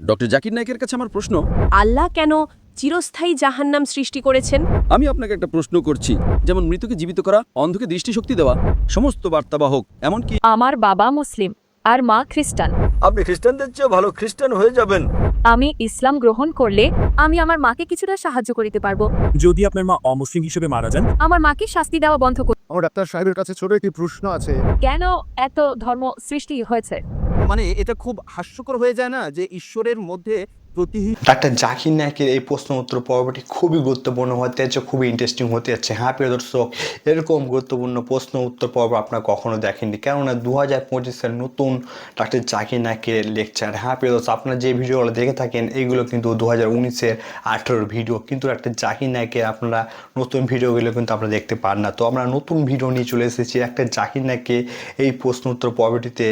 Doctor Zakir নায়কের কাছে আমার প্রশ্ন। আল্লাহ কেন চিরস্থায়ী জাহান্নাম সৃষ্টি করেছেন? আমি আপনাকে একটা প্রশ্ন করছি। যেমন মৃতকে জীবিত করা অন্ধকে দৃষ্টিশক্তি দেওয়া সমস্ত বার্তাবাহক এমনকি আমার বাবা মুসলিম আর মা খ্রিস্টান। আপনি খ্রিস্টানদের চেয়ে ভালো খ্রিস্টান হয়ে যাবেন। আমি ইসলাম গ্রহণ করলে আমি আমার মাকে কিছুটা সাহায্য করিতে পারব। যদি আপনার মা অমুসলিম হিসেবে মারা যান। আমার মাকে শাস্তি দেওয়া বন্ধ করব আমার ডাক্তার সাহেবের কাছে ছোট একটি প্রশ্ন আছে। কেন এত ধর্ম সৃষ্টি হয়েছে? মানে এটা খুব হাস্যকর হয়ে যায় না যে ঈশ্বরের মধ্যে ডাক্তার জাকির নায়কের এই প্রশ্ন উত্তর পর্বটি খুবই গুরুত্বপূর্ণ হতে যাচ্ছে, খুবই ইন্টারেস্টিং হতে যাচ্ছে। হ্যাঁ প্রিয় দর্শক, এরকম গুরুত্বপূর্ণ প্রশ্ন উত্তর পর্ব আপনারা কখনো দেখেননি। কেননা দু হাজার পঁচিশের নতুন ডাক্তার জাকির নায়কের লেকচার হ্যাঁ প্রিয় দর্শক, আপনারা যে ভিডিওগুলো দেখে থাকেন এইগুলো কিন্তু দু হাজার উনিশের আঠেরোর ভিডিও কিন্তু ডাক্তার জাকির নায়কের আপনারা নতুন ভিডিওগুলো কিন্তু আপনারা দেখতে পান না। তো আমরা নতুন ভিডিও নিয়ে চলে এসেছি। একটা জাকির নায়ককে এই প্রশ্ন উত্তর পর্বটিতে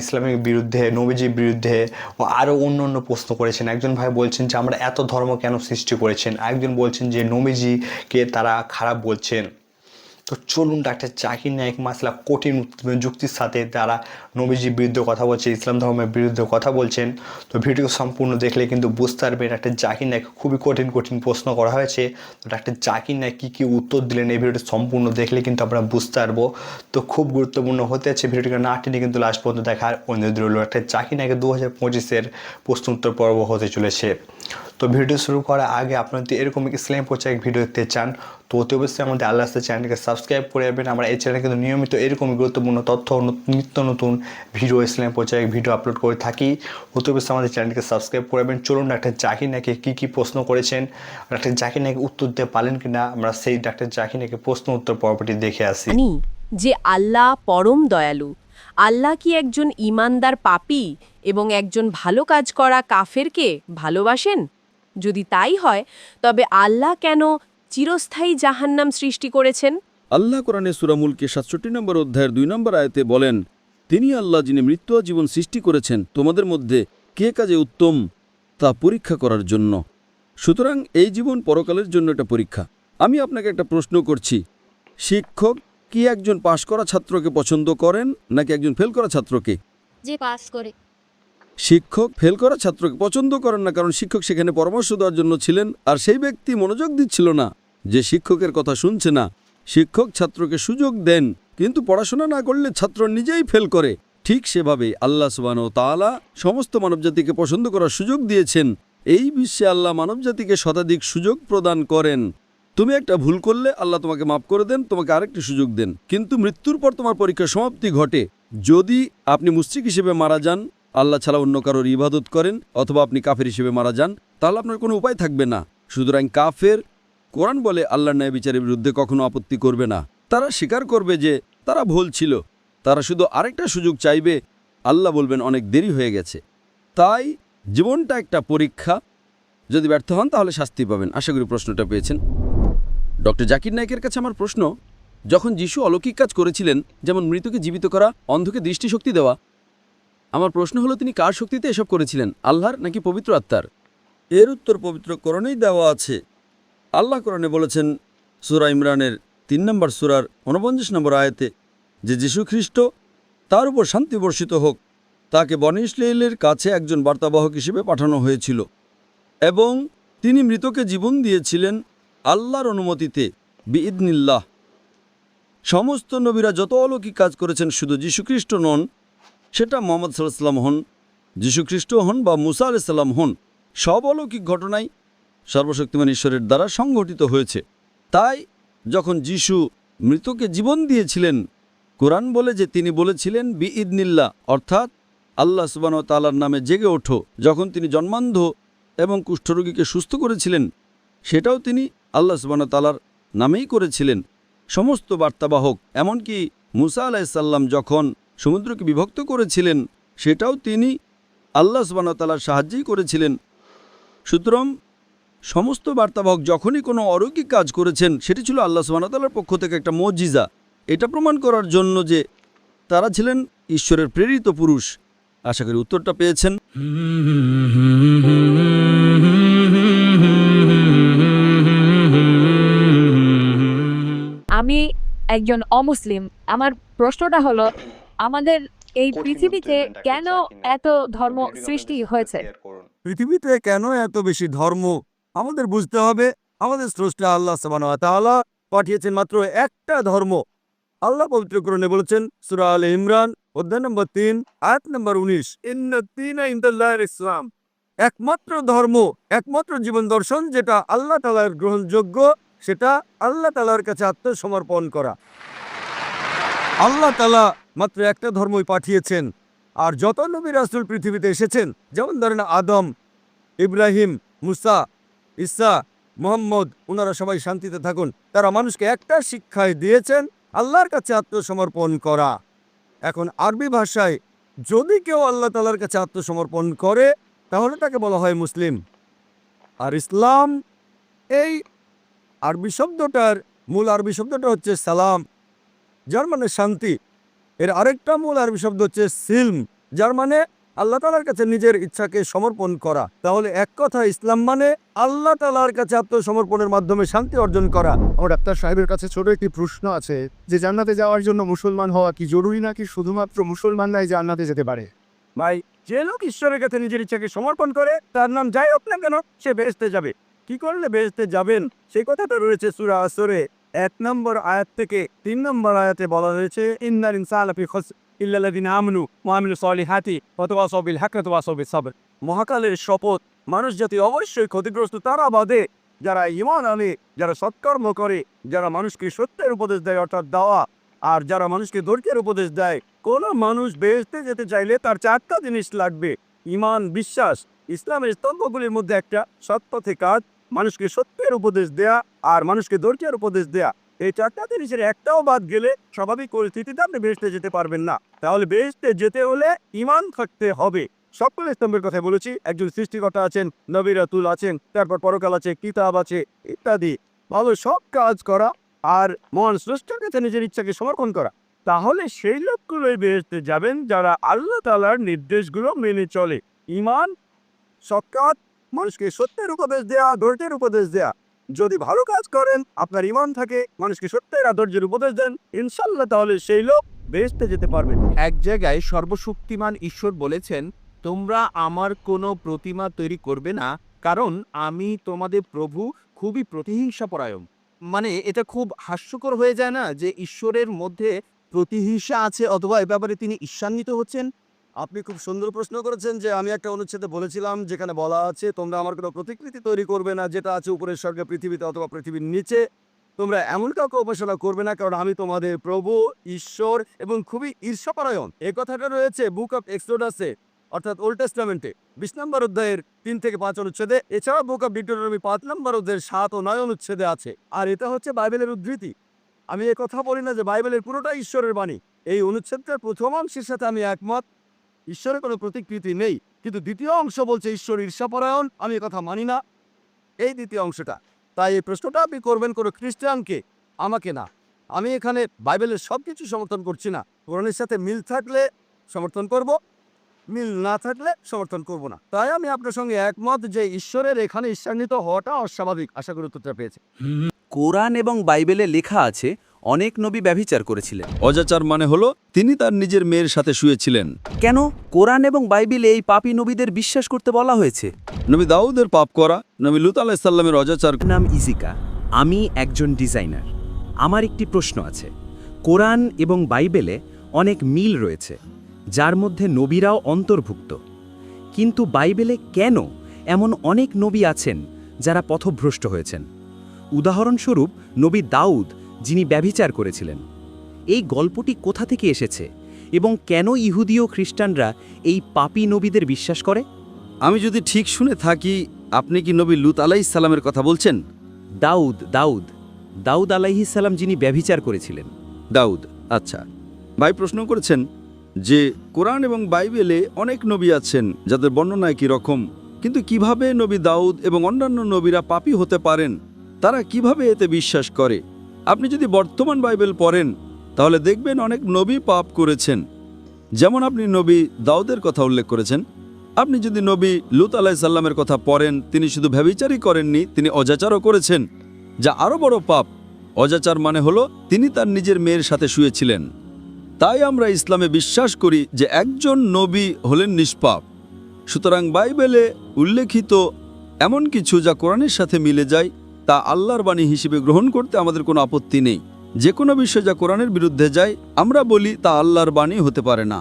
ইসলামিক বিরুদ্ধে, নবীজির বিরুদ্ধে ও আরও অন্য অন্য প্রশ্ন করেছেন। একজন ভাই বলছেন যে, আমরা এত ধর্ম কেন সৃষ্টি করেছেন? একজন বলছেন যে নমিজিকে তারা খারাপ বলছেন। তো চলুন ডাক্তার জাকির নায়ক মাসলা কঠিন যুক্তির সাথে তারা নবীজির বিরুদ্ধে কথা বলছে, ইসলাম ধর্মের বিরুদ্ধে কথা বলছেন। তো ভিডিও সম্পূর্ণ দেখলে কিন্তু বুঝতে পারবেন ডাক্তার জাকির নায়ক খুবই কঠিন কঠিন প্রশ্ন করা হয়েছে। তো ডাক্তার জাকির নায়ক কী কী উত্তর দিলেন এই ভিডিওটি সম্পূর্ণ দেখলে কিন্তু আমরা বুঝতে পারব। তো খুব গুরুত্বপূর্ণ হতে যাচ্ছে ভিডিওটিকে না টেনে কিন্তু লাস্ট পর্যন্ত দেখার অনুরোধ রইল। একটা জাকির নায়কের দু হাজার পঁচিশের প্রশ্ন উত্তর পর্ব হতে চলেছে। তো ভিডিও শুরু করার আগে আপনারা যদি এরকম ইসলাম প্রচার ভিডিও দেখতে চান, তো অতি অবশ্যই আমাদের আল্লাহ চ্যানেলকে সাবস্ক্রাইব করে যাবেন আমরা এই চ্যানেলে কিন্তু নিয়মিত এরকম গুরুত্বপূর্ণ তথ্য নিত্য নতুন ভিডিও ইসলাম প্রচার ভিডিও আপলোড করে থাকি। অতি অবশ্যই আমাদের চ্যানেলকে সাবস্ক্রাইব করে যাবেন চলুন ডাক্তার জাকির নাকি কী কী প্রশ্ন করেছেন, ডাক্তার জাকির নাকি উত্তর দিতে পারলেন কিনা, আমরা সেই ডাক্তার জাকির নাকি প্রশ্ন উত্তর পর্বটি দেখে আসি। যে আল্লাহ পরম দয়ালু, আল্লাহ কি একজন ইমানদার পাপী এবং একজন ভালো কাজ করা কাফেরকে ভালোবাসেন? যদি তাই হয় তবে আল্লাহ কেন চিরস্থায়ী জাহান্নাম সৃষ্টি করেছেন? আল্লাহ কোরআনে সুরামুলকে সাতষট্টি নম্বর অধ্যায়ের দুই নম্বর আয়তে বলেন তিনি আল্লাহ যিনি মৃত্যু জীবন সৃষ্টি করেছেন তোমাদের মধ্যে কে কাজে উত্তম তা পরীক্ষা করার জন্য? সুতরাং এই জীবন পরকালের জন্য একটা পরীক্ষা। আমি আপনাকে একটা প্রশ্ন করছি শিক্ষক কি একজন পাশ করা ছাত্রকে পছন্দ করেন নাকি একজন ফেল করা ছাত্রকে? যে পাস করে। শিক্ষক ফেল করা ছাত্রকে পছন্দ করেন না, কারণ শিক্ষক সেখানে পরামর্শ দেওয়ার জন্য ছিলেন আর সেই ব্যক্তি মনোযোগ দিচ্ছিল না। যে শিক্ষকের কথা শুনছে না, শিক্ষক ছাত্রকে সুযোগ দেন, কিন্তু পড়াশোনা না করলে ছাত্র নিজেই ফেল করে। ঠিক সেভাবে আল্লাহ সুবান ও তাআলা সমস্ত মানবজাতিকে পছন্দ করার সুযোগ দিয়েছেন। এই বিশ্বে আল্লাহ মানবজাতিকে শতাধিক সুযোগ প্রদান করেন। তুমি একটা ভুল করলে আল্লাহ তোমাকে মাফ করে দেন, তোমাকে আরেকটি সুযোগ দেন। কিন্তু মৃত্যুর পর তোমার পরীক্ষার সমাপ্তি ঘটে। যদি আপনি মুশ্রিক হিসেবে মারা যান আল্লাহ ছাড়া অন্য কারোর ইবাদত করেন অথবা আপনি কাফের হিসেবে মারা যান, তাহলে আপনার কোনো উপায় থাকবে না। সুতরাং কাফের, কোরআন বলে আল্লাহর ন্যায় বিচারের বিরুদ্ধে কখনো আপত্তি করবে না। তারা স্বীকার করবে যে তারা ভুল ছিল। তারা শুধু আরেকটা সুযোগ চাইবে, আল্লাহ বলবেন অনেক দেরি হয়ে গেছে। তাই জীবনটা একটা পরীক্ষা। যদি ব্যর্থ হন তাহলে শাস্তি পাবেন। আশা করি প্রশ্নটা পেয়েছেন। ডক্টর জাকির নায়কের কাছে আমার প্রশ্ন, যখন যিশু অলৌকিক কাজ করেছিলেন, যেমন মৃতকে জীবিত করা, অন্ধকে দৃষ্টিশক্তি দেওয়া আমার প্রশ্ন হলো, তিনি কার শক্তিতে এসব করেছিলেন? আল্লাহর নাকি পবিত্র আত্মার? এর উত্তর পবিত্র করণেই দেওয়া আছে। আল্লাহ কোরআনে বলেছেন, সুরা ইমরানের তিন নম্বর সুরার উনপঞ্চাশ নম্বর আয়াতে, যে যীশু খ্রিস্ট তার উপর শান্তি বর্ষিত হোক, তাকে বনি ইসরায়েলের কাছে একজন বার্তাবাহক হিসেবে পাঠানো হয়েছিল। এবং তিনি মৃতকে জীবন দিয়েছিলেন আল্লাহর অনুমতিতে, বিইদনিল্লাহ। সমস্ত নবীরা যত অলৌকিক কাজ করেছেন, শুধু যীশুখ্রিস্ট নন সেটা মোহাম্মদ সাল্লাম হন, যীশুখ্রিস্ট হন বা মুসা আলাইসাল্লাম হন, সব অলৌকিক ঘটনাই সর্বশক্তিমান ঈশ্বরের দ্বারা সংঘটিত হয়েছে। তাই যখন যিশু মৃতকে জীবন দিয়েছিলেন, কোরআন বলে যে তিনি বলেছিলেন বি ইদনিল্লা অর্থাৎ আল্লাহ সুবান তালার নামে জেগে ওঠো। যখন তিনি জন্মান্ধ এবং কুষ্ঠরোগীকে সুস্থ করেছিলেন, সেটাও তিনি আল্লাহ সুবান তালার নামেই করেছিলেন। সমস্ত বার্তাবাহক, এমনকি মুসা আলাইসাল্লাম যখন সমুদ্রকে বিভক্ত করেছিলেন, সেটাও তিনি আল্লাহ সুবানতালার সাহায্যেই করেছিলেন। সুতরাং সমস্ত বার্তাবাহক যখনই কোনো অলৌকিক কাজ করেছেন, সেটি ছিল আল্লাহ সুবানতালার পক্ষ থেকে একটা মজিজা। এটা প্রমাণ করার জন্য যে তারা ছিলেন ঈশ্বরের প্রেরিত পুরুষ। আশা করি উত্তরটা পেয়েছেন। আমি একজন অমুসলিম। আমার প্রশ্নটা হলো আমাদের এই পৃথিবীতে কেন এত ধর্ম সৃষ্টি হয়েছে? পৃথিবীতে কেন এত বেশি ধর্ম? আমাদের বুঝতে হবে আমাদের স্রষ্টা আল্লাহ সাবানা পাঠিয়েছেন মাত্র একটা ধর্ম। আল্লাহ পবিত্রকরণে বলেছেন সূরা আলে ইমরান অধ্যায় নম্বর তিন আয়াত নম্বর উনিশ ইসলাম। একমাত্র ধর্ম একমাত্র জীবন দর্শন যেটা আল্লাহ তালার গ্রহণযোগ্য সেটা আল্লাহ তালার কাছে আত্মসমর্পণ করা। আল্লাহ তালা মাত্র একটা ধর্মই পাঠিয়েছেন। আর যত নবী রাসুল পৃথিবীতে এসেছেন, যেমন ধরেন আদম, ইব্রাহিম, মুসা ইসা মোহাম্মদ ওনারা সবাই শান্তিতে থাকুন। তারা মানুষকে একটা শিক্ষায় দিয়েছেন, আল্লাহর কাছে আত্মসমর্পণ করা। এখন আরবি ভাষায় যদি কেউ আল্লাহ তালার কাছে আত্মসমর্পণ করে, তাহলে তাকে বলা হয় মুসলিম। আর ইসলাম, এই আরবি শব্দটার মূল আরবি শব্দটা হচ্ছে সালাম, যার মানে শান্তি। এর আরেকটা মূল আরবি শব্দ হচ্ছে সিলম যার মানে আল্লাহ তালার কাছে নিজের ইচ্ছাকে সমর্পণ করা। তাহলে এক কথা ইসলাম মানে আল্লাহ তালার কাছে আত্মসমর্পণের মাধ্যমে শান্তি অর্জন করা। আমার ডাক্তার সাহেবের কাছে ছোট একটি প্রশ্ন আছে যে জান্নাতে যাওয়ার জন্য মুসলমান হওয়া কি জরুরি নাকি শুধুমাত্র মুসলমানরাই জান্নাতে যেতে পারে? ভাই যে লোক ঈশ্বরের কাছে নিজের ইচ্ছাকে সমর্পণ করে তার নাম যাই হোক না কেন সে বেহেস্তে যাবে। কি করলে বেহেস্তে যাবেন? সেই কথাটা রয়েছে সুরা আসরে। এক নম্বর আয়াত থেকে তিন নম্বর আয়াতে বলা হয়েছে ইন্নার ইনসান খস ইল্লাল্লাযিনা আমানু ওয়া আমিলুস সলিহাতি ওয়া তাওয়াসাউ বিল হাক্কি ওয়া সাবর মহাকালের শপথ, মানুষ জাতি অবশ্যই ক্ষতিগ্রস্ত তারা বাদে, যারা ইমান আনে, যারা সৎকর্ম করে, যারা মানুষকে সত্যের উপদেশ দেয় অর্থাৎ দেওয়া, আর যারা মানুষকে ধৈর্যের উপদেশ দেয়, কোনো মানুষ বেহেস্তে যেতে চাইলে তার চারটা জিনিস লাগবে। ইমান বিশ্বাস, ইসলামের স্তম্ভগুলির মধ্যে একটা সৎ পথে কাজ মানুষকে সত্যের উপদেশ দেয়া আর মানুষকে ধৈর্যের উপদেশ দেয়া। এই চারটা জিনিসের একটাও বাদ গেলে স্বাভাবিক পরিস্থিতিতে আপনি বেহেস্তে যেতে পারবেন না। তাহলে বেহেস্তে যেতে হলে ইমান থাকতে হবে। সকল স্তম্ভের কথা বলেছি, একজন সৃষ্টিকর্তা আছেন, নবিরাতুল আছেন, তারপর পরকাল আছে, কিতাব আছে, ইত্যাদি। ভালো সব কাজ করা আর মন স্রষ্টার কাছে নিজের ইচ্ছাকে সমর্পণ করা। তাহলে সেই লোকগুলোই বেহেস্তে যাবেন যারা আল্লাহ তালার নির্দেশগুলো মেনে চলে। ইমান সৎকাত, মানুষকে সত্যের উপদেশ দেয়া, ধৈর্যের উপদেশ দেয়া। যদি ভালো কাজ করেন, আপনার ইমান থাকে, মানুষকে সত্যের আর ধৈর্যের উপদেশ দেন, ইনশাল্লাহ তাহলে সেই লোক বেহেস্তে যেতে পারবেন এক জায়গায় সর্বশক্তিমান ঈশ্বর বলেছেন, তোমরা আমার কোনো প্রতিমা তৈরি করবে না, কারণ আমি তোমাদের প্রভু খুবই প্রতিহিংসা পরায়ণ মানে এটা খুব হাস্যকর হয়ে যায় না যে ঈশ্বরের মধ্যে প্রতিহিংসা আছে অথবা এ ব্যাপারে তিনি ঈর্ষান্বিত হচ্ছেন? আপনি খুব সুন্দর প্রশ্ন করেছেন যে আমি একটা অনুচ্ছেদে বলেছিলাম যেখানে বলা আছে, তোমরা আমার কোনো প্রতিকৃতি তৈরি করবে না যেটা আছে উপরের স্বর্গে, পৃথিবীতে অথবা পৃথিবীর নিচে। তোমরা এমন কাউকে উপাসনা করবে না কারণ আমি তোমাদের প্রভু, ঈশ্বর এবং খুবই ঈর্ষাপরায়ণ। এই কথাটা রয়েছে বুক অফ এক্সোডাসে, অর্থাৎ ওল্ড টেস্টামেন্টে, বিশ নম্বর অধ্যায়ের তিন থেকে পাঁচ অনুচ্ছেদে। এছাড়াও বুক অফ ডিটোনমি পাঁচ নম্বর অধ্যায়ের সাত ও নয় অনুচ্ছেদে আছে। আর এটা হচ্ছে বাইবেলের উদ্ধৃতি। আমি এ কথা বলি না যে বাইবেলের পুরোটা ঈশ্বরের বাণী। এই অনুচ্ছেদটার প্রথম অংশের সাথে আমি একমত। ঈশ্বরের কোনো প্রতিকৃতি নেই, কিন্তু দ্বিতীয় অংশ বলছে ঈশ্বর ঈর্ষাপরায়ণ, আমি কথা মানি না। এই দ্বিতীয় অংশটা। তাই এই প্রশ্নটা আপনি করবেন কোনো খ্রিস্টানকে, আমাকে না। আমি এখানে বাইবেলের সব কিছু সমর্থন করছি না। কোরআনের সাথে মিল থাকলে সমর্থন করব, মিল না থাকলে সমর্থন করব না। তাই আমি আপনার সঙ্গে একমত যে ঈশ্বরের এখানে ঈশ্বান্বিত হওয়াটা অস্বাভাবিক। আশা করি উত্তরটা পেয়েছে। কোরআন এবং বাইবেলে লেখা আছে অনেক নবী ব্যভিচার করেছিলেন। অজাচার মানে হলো তিনি তার নিজের মেয়ের সাথে শুয়েছিলেন। কেন? কোরআন এবং বাইবেলে এই পাপী নবীদের বিশ্বাস করতে বলা হয়েছে। নবী দাউদের পাপ করা নবী লুত আলাহিসাল্লামের অজাচার নাম ইজিকা। আমি একজন ডিজাইনার। আমার একটি প্রশ্ন আছে। কোরআন এবং বাইবেলে অনেক মিল রয়েছে যার মধ্যে নবীরাও অন্তর্ভুক্ত। কিন্তু বাইবেলে কেন এমন অনেক নবী আছেন যারা পথভ্রষ্ট হয়েছেন? উদাহরণস্বরূপ নবী দাউদ যিনি ব্যভিচার করেছিলেন। এই গল্পটি কোথা থেকে এসেছে এবং কেন ইহুদি ও খ্রিস্টানরা এই পাপী নবীদের বিশ্বাস করে? আমি যদি ঠিক শুনে থাকি আপনি কি নবী লুত আলাইসাল্লামের কথা বলছেন? দাউদ দাউদ। দাউদ আলাইহিসাল্লাম যিনি ব্যভিচার করেছিলেন। দাউদ আচ্ছা। ভাই প্রশ্ন করেছেন যে কোরআন এবং বাইবেলে অনেক নবী আছেন যাদের বর্ণনা একই রকম কিন্তু কীভাবে নবী দাউদ এবং অন্যান্য নবীরা পাপী হতে পারেন? তারা কীভাবে এতে বিশ্বাস করে? আপনি যদি বর্তমান বাইবেল পড়েন, তাহলে দেখবেন অনেক নবী পাপ করেছেন। যেমন আপনি নবী দাউদের কথা উল্লেখ করেছেন, আপনি যদি নবী লুত আলাইসাল্লামের কথা পড়েন, তিনি শুধু ভ্যাবিচারই করেননি, তিনি অজাচারও করেছেন। যা আরও বড় পাপ, অজাচার মানে হলো তিনি তার নিজের মেয়ের সাথে শুয়েছিলেন। তাই আমরা ইসলামে বিশ্বাস করি যে একজন নবী হলেন নিষ্পাপ। সুতরাং বাইবেলে উল্লেখিত এমন কিছু যা কোরআনের সাথে মিলে যায় তা আল্লাহর বাণী হিসেবে গ্রহণ করতে আমাদের কোনো আপত্তি নেই। যে কোনো বিষয় যা কোরআনের বিরুদ্ধে যায়, আমরা বলি তা আল্লাহর বাণী হতে পারে না।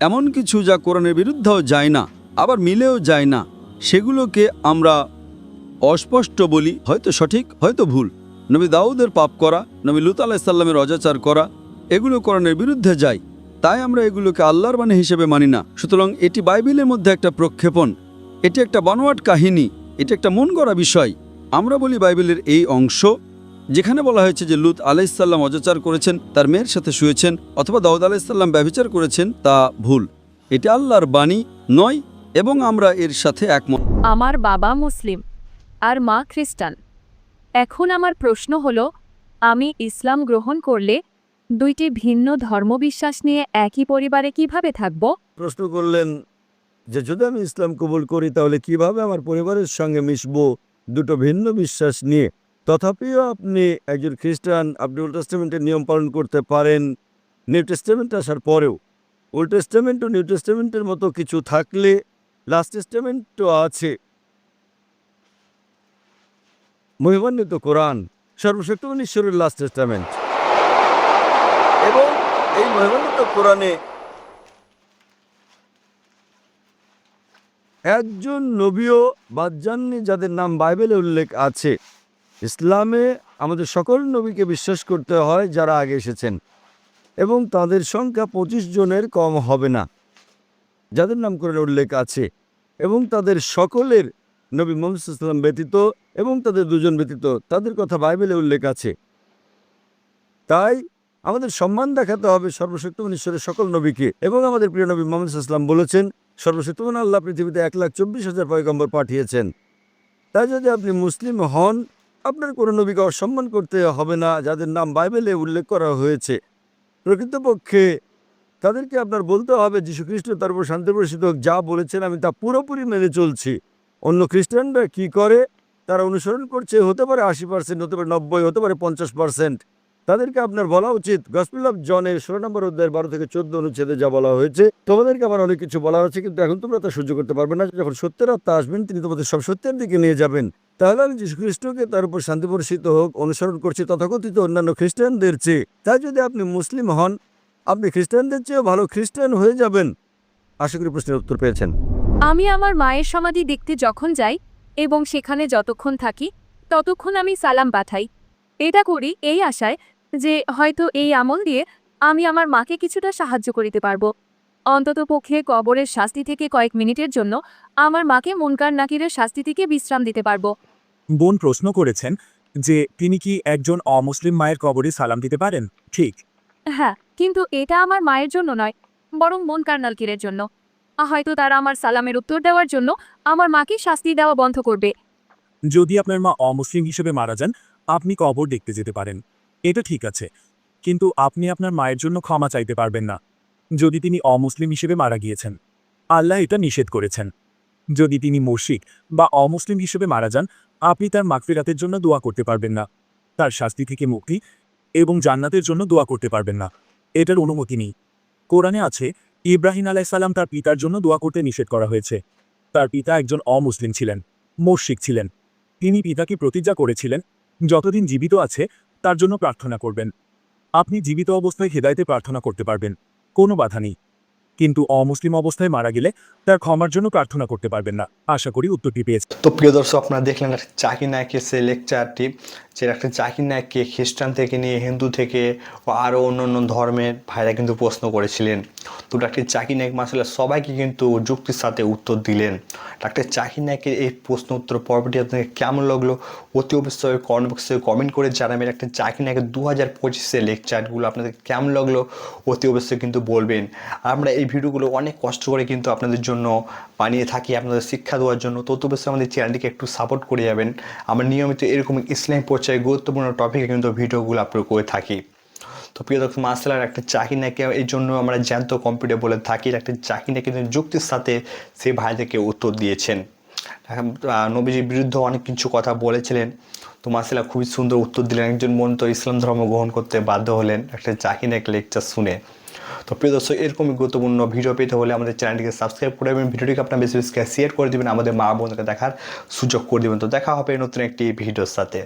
এমন কিছু যা কোরআনের বিরুদ্ধেও যায় না, আবার মিলেও যায় না, সেগুলোকে আমরা অস্পষ্ট বলি, হয়তো সঠিক, হয়তো ভুল। নবী দাউদের পাপ করা, নবী লুত আলাহিসাল্লামের অজাচার করা, এগুলো কোরআনের বিরুদ্ধে যায়। তাই আমরা এগুলোকে আল্লাহর বাণী হিসেবে মানি না। সুতরাং এটি বাইবেলের মধ্যে একটা প্রক্ষেপণ, এটি একটা বানোয়াট কাহিনী, এটি একটা মন গড়া বিষয়। আমরা বলি বাইবেলের এই অংশ যেখানে বলা হয়েছে যে লুত আলাইসাল্লাম অজাচার করেছেন তার মেয়ের সাথে শুয়েছেন অথবা দাউদ আলাইসাল্লাম ব্যভিচার করেছেন তা ভুল। এটি আল্লাহর বাণী নয় এবং আমরা এর সাথে একমত। আমার বাবা মুসলিম আর মা খ্রিস্টান। এখন আমার প্রশ্ন হল আমি ইসলাম গ্রহণ করলে দুইটি ভিন্ন ধর্মবিশ্বাস নিয়ে একই পরিবারে কীভাবে থাকব? প্রশ্ন করলেন যে যদি আমি ইসলাম কবুল করি তাহলে কীভাবে আমার পরিবারের সঙ্গে মিশবো? দুটো ভিন্ন বিশ্বাস নিয়ে। তথাপিও আপনি একজন খ্রিস্টান, আপনি ওল্ড টেস্টামেন্টের নিয়ম পালন করতে পারেন। নিউ টেস্টামেন্ট আসার পরেও ওল্ড টেস্টামেন্ট ও নিউ টেস্টামেন্টের মতো কিছু থাকলে লাস্ট টেস্টামেন্টও আছে। মহিমান্বিত কোরআন, সর্বশক্তিমান ঈশ্বরের লাস্ট টেস্টামেন্ট। এবং এই মহিমান্বিত কোরআনে একজন নবীও বাদ যাননি যাদের নাম বাইবেলে উল্লেখ আছে। ইসলামে আমাদের সকল নবীকে বিশ্বাস করতে হয় যারা আগে এসেছেন এবং তাদের সংখ্যা পঁচিশ জনের কম হবে না, যাদের নাম করে উল্লেখ আছে এবং তাদের সকলের নবী মোহাম্মদ ইসলাম ব্যতীত এবং তাদের দুজন ব্যতীত তাদের কথা বাইবেলে উল্লেখ আছে। তাই আমাদের সম্মান দেখাতে হবে সর্বশক্তিমান ঈশ্বরের সকল নবীকে এবং আমাদের প্রিয় নবী মোহাম্মদ ইসলাম বলেছেন সর্বশক্তিমান আল্লাহ পৃথিবীতে এক লাখ চব্বিশ হাজার পয়গম্বর পাঠিয়েছেন। তাই যদি আপনি মুসলিম হন, আপনার কোনো নবীকে অসম্মান করতে হবে না, যাদের নাম বাইবেলে উল্লেখ করা হয়েছে। প্রকৃতপক্ষে তাদেরকে আপনার বলতে হবে যীশু খ্রিস্ট তার উপর শান্তি প্রসিত হোক যা বলেছেন আমি তা পুরোপুরি মেনে চলছি। অন্য খ্রিস্টানরা কি করে? তারা অনুসরণ করছে, হতে পারে আশি পার্সেন্ট হতে পারে নব্বই, হতে পারে পঞ্চাশ পার্সেন্ট তাদেরকে আপনার বলা উচিত। গসপিল অফ জনের ষোলো নম্বর অধ্যায়ের বারো থেকে চোদ্দ অনুচ্ছেদে যা বলা হয়েছে, তোমাদেরকে আমার অনেক কিছু বলা হচ্ছে কিন্তু এখন তোমরা তা সহ্য করতে পারবে না। যখন সত্যের আত্মা আসবেন, তিনি তোমাদের সব সত্যের দিকে নিয়ে যাবেন। তাহলে আমি যীশু খ্রিস্টকে তার উপর শান্তি বর্ষিত হোক, অনুসরণ করছি, তথাকথিত অন্যান্য খ্রিস্টানদের চেয়ে। তাই যদি আপনি মুসলিম হন, আপনি খ্রিস্টানদের চেয়েও ভালো খ্রিস্টান হয়ে যাবেন। আশা করি প্রশ্নের উত্তর পেয়েছেন। আমি আমার মায়ের সমাধি দেখতে যখন যাই, এবং সেখানে যতক্ষণ থাকি, ততক্ষণ আমি সালাম পাঠাই। এটা করি এই আশায় যে হয়তো এই আমল দিয়ে আমি আমার মাকে কিছুটা সাহায্য করিতে পারব। অন্তত পক্ষে কবরের শাস্তি থেকে কয়েক মিনিটের জন্য আমার মাকে মুনকার নাকিরের শাস্তি থেকে বিশ্রাম দিতে পারব। বোন প্রশ্ন করেছেন যে তিনি কি একজন অমুসলিম মায়ের কবরে সালাম দিতে পারেন? ঠিক। হ্যাঁ কিন্তু এটা আমার মায়ের জন্য নয় বরং মুনকার নাকিরের জন্য। হয়তো তারা আমার সালামের উত্তর দেওয়ার জন্য আমার মাকে শাস্তি দেওয়া বন্ধ করবে। যদি আপনার মা অমুসলিম হিসেবে মারা যান আপনি কবর দেখতে যেতে পারেন। এটা ঠিক আছে। কিন্তু আপনি আপনার মায়ের জন্য ক্ষমা চাইতে পারবেন না। যদি তিনি অমুসলিম হিসেবে মারা গিয়েছেন। আল্লাহ এটা নিষেধ করেছেন। যদি তিনি মুশরিক বা অমুসলিম হিসেবে মারা যান, আপনি তার মাকফিরাতের জন্য দোয়া করতে পারবেন না। তার শাস্তি থেকে মুক্তি এবং জান্নাতের জন্য দোয়া করতে পারবেন না। এটার অনুমতি নেই। কোরআনে আছে, ইব্রাহিম আলাহ সালাম তার পিতার জন্য দোয়া করতে নিষেধ করা হয়েছে। তার পিতা একজন অমুসলিম ছিলেন, মুশরিক ছিলেন। তিনি পিতাকে প্রতিজ্ঞা করেছিলেন, যতদিন জীবিত আছে তার জন্য প্রার্থনা করবেন। আপনি জীবিত অবস্থায় হেদায়তে প্রার্থনা করতে পারবেন, কোনো বাধা নেই। কিন্তু অমুসলিম অবস্থায় মারা গেলে তার ক্ষমার জন্য প্রার্থনা করতে পারবেন না। আশা করি উত্তরটি পেয়েছে তো প্রিয় দর্শক, আপনারা দেখলেন চাকি নায়কের সে লেকচারটি যে একটা চাকি নায়ককে খ্রিস্টান থেকে নিয়ে হিন্দু থেকে ও আরও অন্য অন্য ধর্মের ভাইরা কিন্তু প্রশ্ন করেছিলেন। তো ডাক্তার চাকি নায়ক মাসাল্লাহ সবাইকে কিন্তু যুক্তির সাথে উত্তর দিলেন। ডাক্তার চাকি নায়কের এই প্রশ্ন উত্তর পর্বটি আপনাকে কেমন লাগল? অতি অবশ্যই কমেন্ট বক্সে কমেন্ট করে জানাবেন। একটা চাকি নায়কের দু হাজার পঁচিশের লেকচারগুলো আপনাদের কেমন লাগল? অতি অবশ্যই কিন্তু বলবেন। আমরা এই ভিডিওগুলো অনেক কষ্ট করে কিন্তু আপনাদের জন্য বানিয়ে থাকি, আপনাদের শিক্ষা দেওয়ার জন্য, তো অতি অবশ্যই আমাদের চ্যানেলটিকে একটু সাপোর্ট করে যাবেন। আমরা নিয়মিত এরকম ইসলাম পর্যায়ে গুরুত্বপূর্ণ টপিকে কিন্তু ভিডিওগুলো আপলোড করে থাকি। তো প্রিয় দর্শক মার্শাল একটা চাকরি নাকি এই জন্য আমরা জ্যান্ত কম্পিউটার বলে থাকি একটা চাকরি নাকি যুক্তির সাথে সেই ভাইদেরকে উত্তর দিয়েছেন। নবীজির বিরুদ্ধে অনেক কিছু কথা বলেছিলেন। তো মাসিলা খুবই সুন্দর উত্তর দিলেন। একজন মন তো ইসলাম ধর্ম গ্রহণ করতে বাধ্য হলেন। একটা জাহিন এক লেকচার শুনে। তো প্রিয় দর্শক, এরকমই গুরুত্বপূর্ণ ভিডিও পেতে হলে আমাদের চ্যানেলটিকে সাবস্ক্রাইব করে দেবেন। ভিডিওটিকে আপনার বেশি বেশি শেয়ার করে দেবেন। আমাদের মা বোনকে দেখার সুযোগ করে দেবেন। তো দেখা হবে নতুন একটি ভিডিওর সাথে।